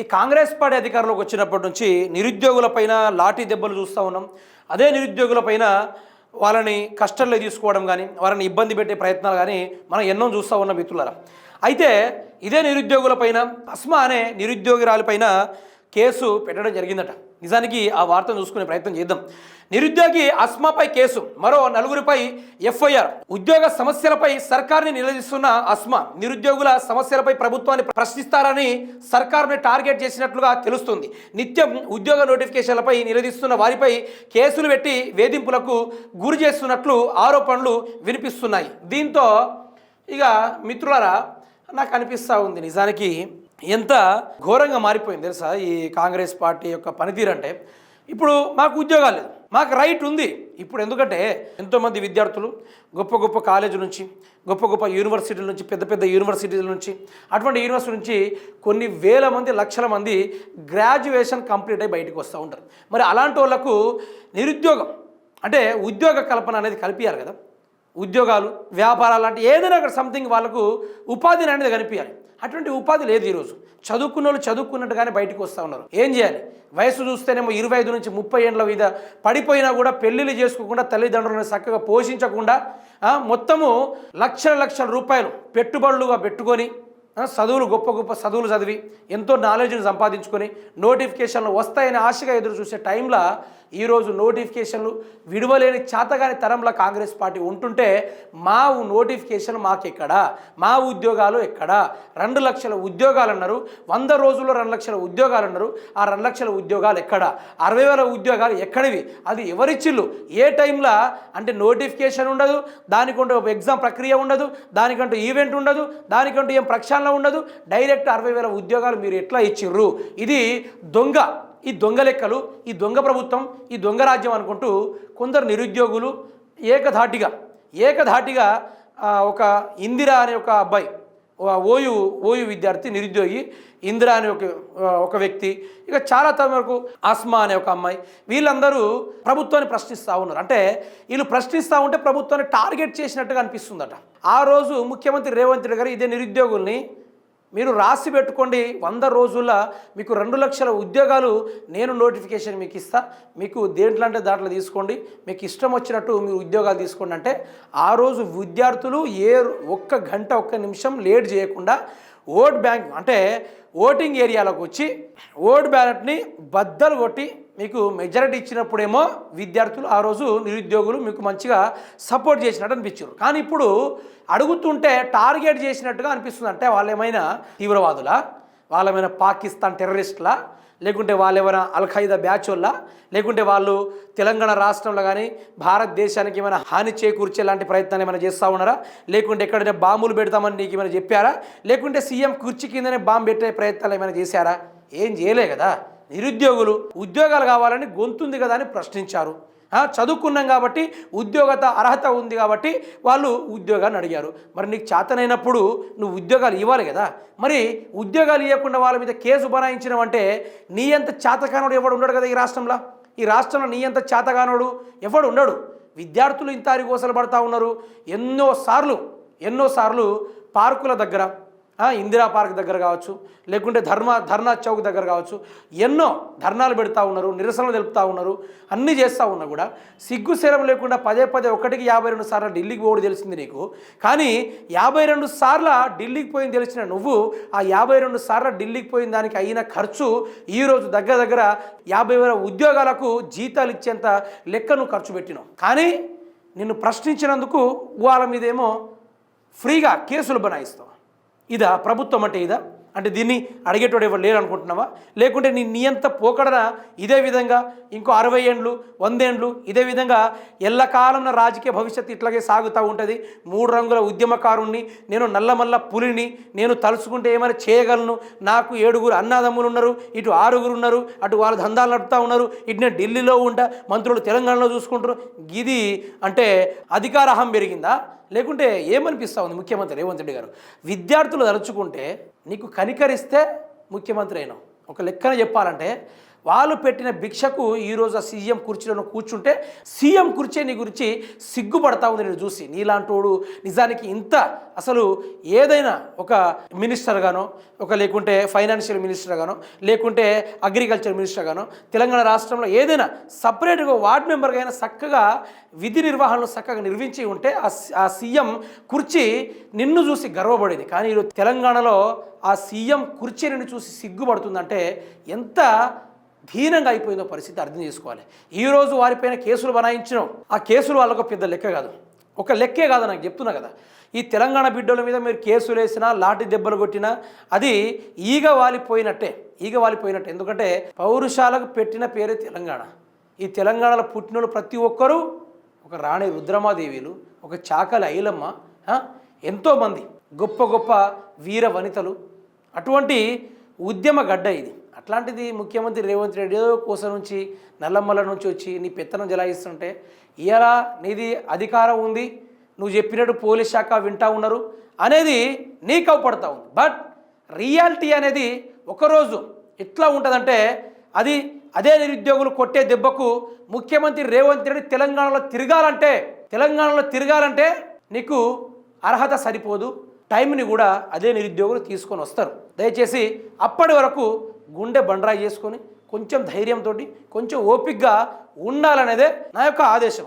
ఈ కాంగ్రెస్ పార్టీ అధికారంలోకి వచ్చినప్పటి నుంచి నిరుద్యోగులపైన లాఠీ దెబ్బలు చూస్తూ ఉన్నాం. అదే నిరుద్యోగులపైన వాళ్ళని కష్టంలో తీసుకోవడం కానీ వాళ్ళని ఇబ్బంది పెట్టే ప్రయత్నాలు కానీ మనం ఎన్నో చూస్తూ ఉన్నాం మిత్రులారా. అయితే ఇదే నిరుద్యోగులపైన అస్మా అనే నిరుద్యోగిరాలపైన కేసు పెట్టడం జరిగిందట. నిజానికి ఆ వార్తను చూసుకునే ప్రయత్నం చేద్దాం. నిరుద్యోగి అస్మాపై కేసు. మరో నలుగురిపై ఎఫ్ఐఆర్. ఉద్యోగ సమస్యలపై సర్కార్ని నిలదీస్తున్న అస్మా నిరుద్యోగుల సమస్యలపై ప్రభుత్వాన్ని ప్రశ్నిస్తారని సర్కార్ని టార్గెట్ చేసినట్లుగా తెలుస్తుంది. నిత్యం ఉద్యోగ నోటిఫికేషన్లపై నిలదీస్తున్న వారిపై కేసులు పెట్టి వేధింపులకు గురి చేస్తున్నట్లు ఆరోపణలు వినిపిస్తున్నాయి. దీంతో ఇక మిత్రులారా నాకు అనిపిస్తూ ఉంది నిజానికి ఎంత ఘోరంగా మారిపోయింది తెలుసా ఈ కాంగ్రెస్ పార్టీ యొక్క పనితీరు అంటే. ఇప్పుడు మాకు ఉద్యోగాలు లేదు మాకు రైట్ ఉంది. ఇప్పుడు ఎందుకంటే ఎంతోమంది విద్యార్థులు గొప్ప గొప్ప కాలేజీల నుంచి గొప్ప గొప్ప యూనివర్సిటీల నుంచి పెద్ద పెద్ద యూనివర్సిటీల నుంచి అటువంటి యూనివర్సిటీ నుంచి కొన్ని వేల మంది లక్షల మంది గ్రాడ్యుయేషన్ కంప్లీట్ అయి బయటకు వస్తూ ఉంటారు. మరి అలాంటి వాళ్ళకు నిరుద్యోగం అంటే ఉద్యోగ కల్పన అనేది కల్పించాలి కదా. ఉద్యోగాలు వ్యాపారాలు లాంటి ఏదైనా అక్కడ సంథింగ్ వాళ్ళకు ఉపాధి అనేది కనిపించాలి. అటువంటి ఉపాధి లేదు ఈరోజు. చదువుకున్న వాళ్ళు చదువుకున్నట్టుగానే బయటకు వస్తూ ఉన్నారు. ఏం చేయాలి? వయసు చూస్తేనేమో ఇరవై ఐదు నుంచి ముప్పై ఏళ్ళ మీద పడిపోయినా కూడా పెళ్ళిళ్ళు చేసుకోకుండా తల్లిదండ్రులను చక్కగా పోషించకుండా మొత్తము లక్షల లక్షల రూపాయలు పెట్టుబడులుగా పెట్టుకొని చదువులు గొప్ప గొప్ప చదువులు చదివి ఎంతో నాలెడ్జ్ని సంపాదించుకొని నోటిఫికేషన్లు వస్తాయని ఆశగా ఎదురు చూసే టైంలో ఈరోజు నోటిఫికేషన్లు విడువలేని చేతగాని తరంలో కాంగ్రెస్ పార్టీ ఉంటుంటే మా నోటిఫికేషన్ మాకెక్కడా? మా ఉద్యోగాలు ఎక్కడా? రెండు లక్షల ఉద్యోగాలు అన్నారు వంద రోజుల్లో రెండు లక్షల ఉద్యోగాలు అన్నారు ఆ రెండు లక్షల ఉద్యోగాలు ఎక్కడ? అరవై వేల ఉద్యోగాలు ఎక్కడివి? అది ఎవరిచ్చిల్లు ఏ టైంలో అంటే నోటిఫికేషన్ ఉండదు దానికంటూ ఒక ఎగ్జామ్ ప్రక్రియ ఉండదు దానికంటూ ఈవెంట్ ఉండదు దానికంటూ ఏం ప్రక్షాళన ఉండదు. డైరెక్ట్ అరవై వేల ఉద్యోగాలు మీరు ఎట్లా ఇచ్చిర్రు? ఇది దొంగ ఈ దొంగ లెక్కలు ఈ దొంగ ప్రభుత్వం ఈ దొంగ రాజ్యం అనుకుంటూ కొందరు నిరుద్యోగులు ఏకధాటిగా ఏకధాటిగా ఒక ఇందిరా అనే ఒక అబ్బాయి ఓయు ఓయు విద్యార్థి నిరుద్యోగి ఇందిరా అనే ఒక ఒక వ్యక్తి. ఇక చాలా తమ వరకు ఆస్మా అనే ఒక అమ్మాయి. వీళ్ళందరూ ప్రభుత్వాన్ని ప్రశ్నిస్తూ ఉన్నారు. అంటే వీళ్ళు ప్రశ్నిస్తూ ఉంటే ప్రభుత్వాన్ని టార్గెట్ చేసినట్టుగా అనిపిస్తుందట. ఆ రోజు ముఖ్యమంత్రి రేవంత్ రెడ్డి గారు ఇదే నిరుద్యోగుల్ని మీరు రాసి పెట్టుకోండి వంద రోజుల్లో మీకు రెండు లక్షల ఉద్యోగాలు నేను నోటిఫికేషన్ మీకు ఇస్తా. మీకు దేంట్లో అంటే దాంట్లో తీసుకోండి. మీకు ఇష్టం వచ్చినట్టు మీరు ఉద్యోగాలు తీసుకోండి అంటే ఆ రోజు విద్యార్థులు ఏ ఒక్క గంట ఒక్క నిమిషం లేట్ చేయకుండా ఓట్ బ్యాంక్ అంటే ఓటింగ్ ఏరియాలోకి వచ్చి ఓట్ బ్యాలెట్ని బద్దలు కొట్టి మీకు మెజారిటీ ఇచ్చినప్పుడేమో విద్యార్థులు ఆ రోజు నిరుద్యోగులు మీకు మంచిగా సపోర్ట్ చేసినట్టు అనిపించారు. కానీ ఇప్పుడు అడుగుతుంటే టార్గెట్ చేసినట్టుగా అనిపిస్తుంది అంటే వాళ్ళు ఏమైనా తీవ్రవాదులా? వాళ్ళేమైనా పాకిస్తాన్ టెర్రరిస్టులా? లేకుంటే వాళ్ళు ఏమైనా అల్ఖైదా బ్యాచ్ వల్ల లేకుంటే వాళ్ళు తెలంగాణ రాష్ట్రంలో కానీ భారతదేశానికి ఏమైనా హాని చేకూర్చే లాంటి ప్రయత్నాలు ఏమైనా చేస్తూ ఉన్నారా? లేకుంటే ఎక్కడైనా బాంబులు పెడతామని నీకు ఏమైనా చెప్పారా? లేకుంటే సీఎం కుర్చీ కిందనే బాంబు పెట్టే ప్రయత్నాలు ఏమైనా చేశారా? ఏం చేయలే కదా. నిరుద్యోగులు ఉద్యోగాలు కావాలని గొంతుంది కదా అని ప్రశ్నించారు. చదువుకున్నాం కాబట్టి ఉద్యోగత అర్హత ఉంది కాబట్టి వాళ్ళు ఉద్యోగాన్ని అడిగారు. మరి నీకు చేతనైనప్పుడు నువ్వు ఉద్యోగాలు ఇవ్వాలి కదా. మరి ఉద్యోగాలు ఇవ్వకుండా వాళ్ళ మీద కేసు బనాయించినవంటే నీ అంత చేతకానుడు ఎవడు ఉండడు కదా ఈ రాష్ట్రంలో? ఈ రాష్ట్రంలో నీ అంత చేతగానోడు ఎవడు ఉండడు? విద్యార్థులు ఇంత అరిగోసలు పడతా ఉన్నారు. ఎన్నోసార్లు ఎన్నోసార్లు పార్కుల దగ్గర ఇందిరా పార్క్ దగ్గర కావచ్చు లేకుంటే ధర్మ ధర్నా చౌక్ దగ్గర కావచ్చు ఎన్నో ధర్నాలు పెడతా ఉన్నారు నిరసనలు తెలుపుతా ఉన్నారు అన్నీ చేస్తూ ఉన్నా కూడా సిగ్గు శరం లేకుండా పదే పదే ఒకటికి యాభై రెండు సార్లు ఢిల్లీకి పోవడం తెలిసింది నీకు. కానీ యాభై రెండు సార్ల ఢిల్లీకి పోయింది తెలిసిన నువ్వు ఆ యాభై రెండు సార్ల ఢిల్లీకి పోయిన దానికి అయిన ఖర్చు ఈరోజు దగ్గర దగ్గర యాభై వేల ఉద్యోగాలకు జీతాలు ఇచ్చేంత లెక్క నువ్వు ఖర్చు పెట్టినావు. కానీ నిన్ను ప్రశ్నించినందుకు వాళ్ళ మీదేమో ఫ్రీగా కేసులు బనాయిస్తావు ఇదా ప్రభుత్వం అంటే ఇదా? అంటే దీన్ని అడిగేటోడు ఎవరు లేరు అనుకుంటున్నావా? లేకుంటే నీ నియంత పోకడన ఇదే విధంగా ఇంకో అరవై ఏండ్లు వందేండ్లు ఇదే విధంగా ఎల్లకాలం రాజకీయ భవిష్యత్తు ఇట్లాగే సాగుతూ ఉంటుంది. మూడు రంగుల ఉద్యమకారుణ్ణి నేను నల్లమల్ల పులిని నేను తలుచుకుంటే ఏమైనా చేయగలను. నాకు ఏడుగురు అన్నదమ్ములు ఉన్నారు ఇటు ఆరుగురు ఉన్నారు అటు వాళ్ళ దందాలు నడుపుతూ ఉన్నారు ఇటు నేను ఢిల్లీలో ఉంటా మంత్రులు తెలంగాణలో చూసుకుంటారు ఇది అంటే అధికారహం పెరిగిందా? లేకుంటే ఏమనిపిస్తా ఉంది ముఖ్యమంత్రి రేవంత్ రెడ్డి గారు? విద్యార్థులు తలుచుకుంటే నీకు కనికరిస్తే ముఖ్యమంత్రి అయినావు. ఒక లెక్కన చెప్పాలంటే వాళ్ళు పెట్టిన భిక్షకు ఈరోజు ఆ సీఎం కుర్చీలో కూర్చుంటే సీఎం కుర్చీ నీ గురించి సిగ్గుపడతా ఉంది నేను చూసి. నీలాంటోడు నిజానికి ఇంత అసలు ఏదైనా ఒక మినిస్టర్ గానో ఒక లేకుంటే ఫైనాన్షియల్ మినిస్టర్ గానో లేకుంటే అగ్రికల్చర్ మినిస్టర్ గానో తెలంగాణ రాష్ట్రంలో ఏదైనా సపరేట్గా వార్డ్ మెంబర్గా అయినా చక్కగా విధి నిర్వహణలో చక్కగా నిర్వహించి ఉంటే ఆ ఆ సీఎం కుర్చీ నిన్ను చూసి గర్వపడేది. కానీ ఈరోజు తెలంగాణలో ఆ సీఎం కుర్చీ నిన్ను చూసి సిగ్గుపడుతుందంటే ఎంత దీనంగా అయిపోయిందో పరిస్థితి అర్థం చేసుకోవాలి. ఈరోజు వారిపైన కేసులు బనాయించడం ఆ కేసులు వాళ్ళకు పెద్ద లెక్క కాదు. ఒక లెక్కే కాదు నాకు చెప్తున్నా కదా. ఈ తెలంగాణ బిడ్డల మీద మీరు కేసులు వేసినా లాఠీ దెబ్బలు కొట్టినా అది ఈగ వాలిపోయినట్టే. ఈగ వాలిపోయినట్టే. ఎందుకంటే పౌరుషాలకు పెట్టిన పేరే తెలంగాణ. ఈ తెలంగాణలో పుట్టినోళ్ళు ప్రతి ఒక్కరూ ఒక రాణి రుద్రమాదేవిలు ఒక చాకలి ఐలమ్మ ఎంతోమంది గొప్ప గొప్ప వీర వనితలు. అటువంటి ఉద్యమ గడ్డ ఇది. అట్లాంటిది ముఖ్యమంత్రి రేవంత్ రెడ్డి ఏదో కోసం నుంచి నల్లమ్మల నుంచి వచ్చి నీ పెత్తనం జలాయిస్తుంటే ఇలా నీది అధికారం ఉంది నువ్వు చెప్పినట్టు పోలీస్ శాఖ వింటా ఉన్నారు అనేది నీకు అవపడతా ఉంది. బట్ రియాలిటీ అనేది ఒకరోజు ఎట్లా ఉంటుందంటే అది అదే నిరుద్యోగులు కొట్టే దెబ్బకు ముఖ్యమంత్రి రేవంత్ రెడ్డి తెలంగాణలో తిరగాలంటే తెలంగాణలో తిరగాలంటే నీకు అర్హత సరిపోదు. టైంని కూడా అదే నిరుద్యోగులు తీసుకొని వస్తారు. దయచేసి అప్పటి వరకు గుండె బండరా చేసుకొని కొంచెం ధైర్యంతో కొంచెం ఓపిక్గా ఉండాలనేదే నా యొక్క ఆదేశం.